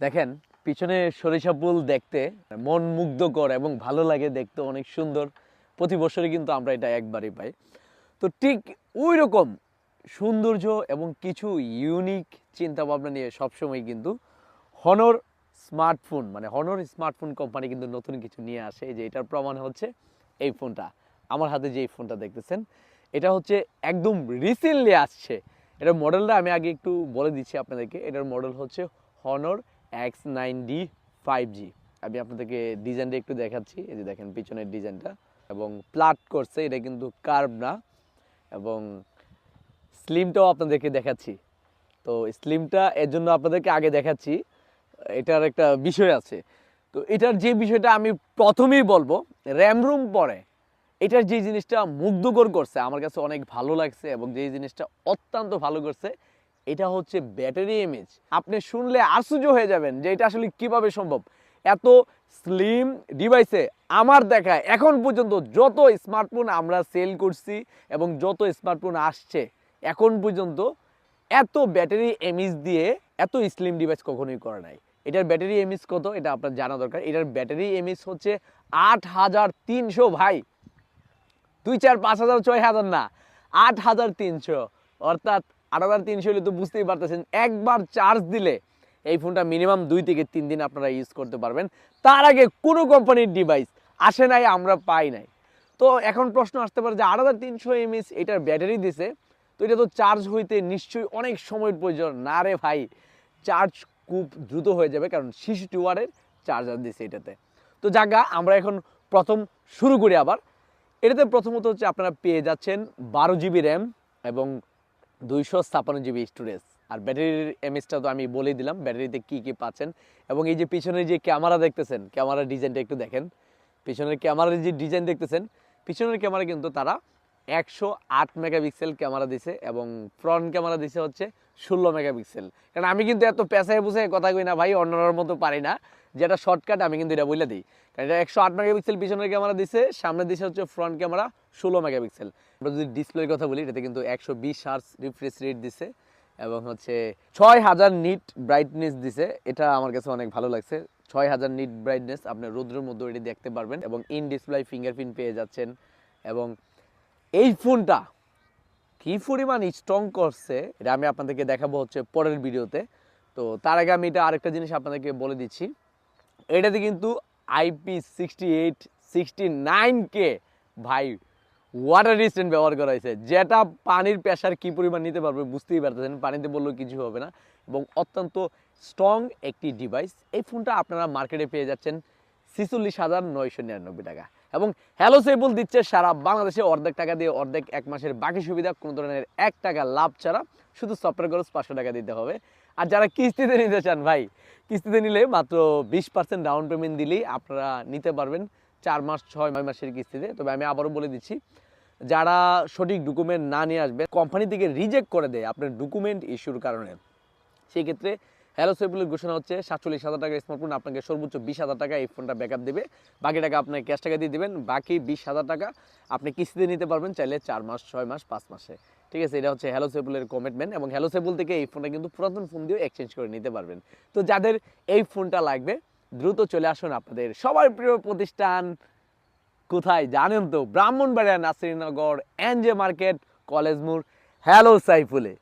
দেখেন, পিছনে সরিষা ফুল দেখতে, মন মুগ্ধকর এবং ভালো লাগে দেখতে অনেক সুন্দর। প্রতি বছরই কিন্তু আমরা এটা একবারই পাই। তো ঠিক ওই রকম সৌন্দর্য এবং কিছু ইউনিক চিন্তা ভাবনা নিয়ে সবসময় কিন্তু হনর স্মার্টফোন মানে হনর স্মার্টফোন কোম্পানি কিন্তু নতুন কিছু নিয়ে আসে। যে এটার প্রমাণ হচ্ছে এই ফোনটা। আমার হাতে যে এই ফোনটা দেখতেছেন, এটা হচ্ছে একদম রিসেন্টলি আসছে। এটার মডেলটা আমি আগে একটু বলে দিচ্ছি আপনাদেরকে। এটার মডেল হচ্ছে Honor X nine D five G আমি আপনাদেরকে ডিজাইনটা একটু দেখাচ্ছি। এই যে দেখেন, পিছনের ডিজাইনটা এবং প্লাট করছে, এটা কিন্তু কার্ভ না। এবং স্লিমটাও আপনাদেরকে দেখাচ্ছি। তো স্লিমটা এর জন্য আপনাদেরকে আগে দেখাচ্ছি। এটার একটা বিষয় আছে। তো এটার যে বিষয়টা আমি প্রথমেই বলব র্যাম রুম পরে এটার যে জিনিসটা মুগ্ধকর করছে, আমার কাছে অনেক ভালো লাগছে এবং যে জিনিসটা অত্যন্ত ভালো করছে এটা হচ্ছে ব্যাটারি ইমেজ আপনি শুনলে আশ্চর্য হয়ে যাবেন যে এটা আসলে কীভাবে সম্ভব। এত স্লিম ডিভাইসে আমার দেখা এখন পর্যন্ত যত স্মার্টফোন আমরা সেল করছি এবং যত স্মার্টফোন আসছে, এখন পর্যন্ত এত ব্যাটারি এমএস দিয়ে এত স্লিম ডিভাইস কখনোই করা নাই। এটার ব্যাটারি এমএস কত? এটা আপনার জানা দরকার। এটার ব্যাটারি এমএস হচ্ছে আট হাজার তিনশো ভাই। দুই চার পাঁচ হাজার ছয় হাজার না, আট হাজার তিনশো। অর্থাৎ আট হাজার তিনশো হলে তো বুঝতেই পারতেছেন, একবার চার্জ দিলে এই ফোনটা মিনিমাম দুই থেকে তিন দিন আপনারা ইউজ করতে পারবেন। তার আগে কোনো কোম্পানির ডিভাইস আসে নাই, আমরা পাই নাই। তো এখন প্রশ্ন আসতে পারে যে আট হাজার তিনশো এমএস এটার ব্যাটারি দিছে, তো এটা তো চার্জ হইতে নিশ্চয়ই অনেক সময়ের প্রয়োজন। না রে ভাই চার্জ খুব দ্রুত হয়ে যাবে, কারণ সিক্সটি ওয়ারের চার্জার দিছে এটাতে। তো জায়গা আমরা এখন প্রথম শুরু করি আবার। এটাতে প্রথমত হচ্ছে আপনারা পেয়ে যাচ্ছেন বারো জিবি র্যাম এবং দুইশো ছাপান্ন জিবি স্টোরেজ আর ব্যাটারির এমএসটা তো আমি বলেই দিলাম, ব্যাটারিতে কি কি পাচ্ছেন। এবং এই যে পিছনের যে ক্যামেরা দেখতেছেন ক্যামেরার ডিজাইনটা একটু দেখেন। পিছনের ক্যামেরার যে ডিজাইন দেখতেছেন, পিছনের ক্যামেরা কিন্তু তারা একশো আট মেগাপিক্সেল ক্যামেরা দিছে এবং ফ্রন্ট ক্যামেরা দিছে হচ্ছে ষোলো মেগাপিক্সেল। কারণ আমি কিন্তু এত পেঁচায় বুঝে কথা কই না ভাই অন্যর মতো পারি না। যেটা শর্টকাট আমি কিন্তু এটা বলে দিই। কারণ এটা একশো আট মেগাপিক্সেল পিছনের ক্যামেরা দিছে সামনে দিছে হচ্ছে ফ্রন্ট ক্যামেরা ষোলো মেগাপিক্সেল। আমরা যদি ডিসপ্লের কথা বলি, এটাতে কিন্তু একশো বিশ হার্স রিফ্রেশ রেট দিছে এবং হচ্ছে ছয় হাজার নিট ব্রাইটনেস দিছে। এটা আমার কাছে অনেক ভালো লাগছে। ছয় হাজার নিট ব্রাইটনেস আপনি রোদ্রের মধ্যে এটি দেখতে পারবেন এবং ইন ডিসপ্লে ফিঙ্গারপ্রিন্ট পেয়ে যাচ্ছেন। এবং এই ফোনটা কি পরিমাণ স্ট্রং করছে, এটা আমি আপনাদেরকে দেখাবো হচ্ছে পরের ভিডিওতে। তো তার আগে আমি এটা আরেকটা জিনিস আপনাদেরকে বলে দিচ্ছি। এটাতে কিন্তু আইপি সিক্সটি কে ভাই ওয়াটার রেজিস্ট্যান্ট ব্যবহার করা হয়েছে। যেটা পানির প্রেশার কি পরিমাণ নিতে পারবে বুঝতেই পারতেছেন, পানিতে বললেও কিছু হবে না। এবং অত্যন্ত স্ট্রং একটি ডিভাইস এই ফোনটা আপনারা মার্কেটে পেয়ে যাচ্ছেন ছিচল্লিশ হাজার নয়শো নিরানব্বই টাকা। এবং হ্যালো সেবল দিচ্ছে সারা বাংলাদেশে অর্ধেক টাকা দিয়ে অর্ধেক এক মাসের বাকি সুবিধা, কোনো ধরনের এক টাকা লাভ ছাড়া শুধু সফটওয়্যার খরচ পাঁচশো টাকা দিতে হবে। আর যারা কিস্তিতে নিতে চান ভাই, কিস্তিতে নিলে মাত্র বিশ পার্সেন্ট ডাউন পেমেন্ট দিলেই আপনারা নিতে পারবেন চার মাস, ছয়, নয় মাসের কিস্তিতে। তবে আমি আবারও বলে দিচ্ছি, যারা সঠিক ডকুমেন্ট না নিয়ে আসবে কোম্পানি থেকে রিজেক্ট করে দেয় আপনার ডকুমেন্ট ইস্যুর কারণে। সেই ক্ষেত্রে হ্যালো সেফুলের ঘোষণা হচ্ছে সাতচল্লিশ হাজার টাকার স্মার্টফোন আপনাকে সর্বোচ্চ বিশ হাজার টাকা এই ফোনটা ব্যাকআপ দেবে। বাকি টাকা আপনাকে ক্যাশ টাকা দিয়ে দেবেন, বাকি বিশ হাজার টাকা আপনি কিস্তিতে নিতে পারবেন চাইলে চার মাস, ছয় মাস, পাঁচ মাসে। ঠিক আছে, এটা হচ্ছে হ্যালো সেফুলের কমিটমেন্ট এবং হ্যালো সেফুল থেকে এই ফোনটা কিন্তু পুরাতন ফোন দিয়েও এক্সচেঞ্জ করে নিতে পারবেন। তো যাদের এই ফোনটা লাগবে, দ্রুত চলে আসুন আপনাদের সবার প্রিয় প্রতিষ্ঠান। কোথায় জানেন তো? Brahmanbaria, Nasirnagar NJ market college মোড় হ্যালো সাইফুলে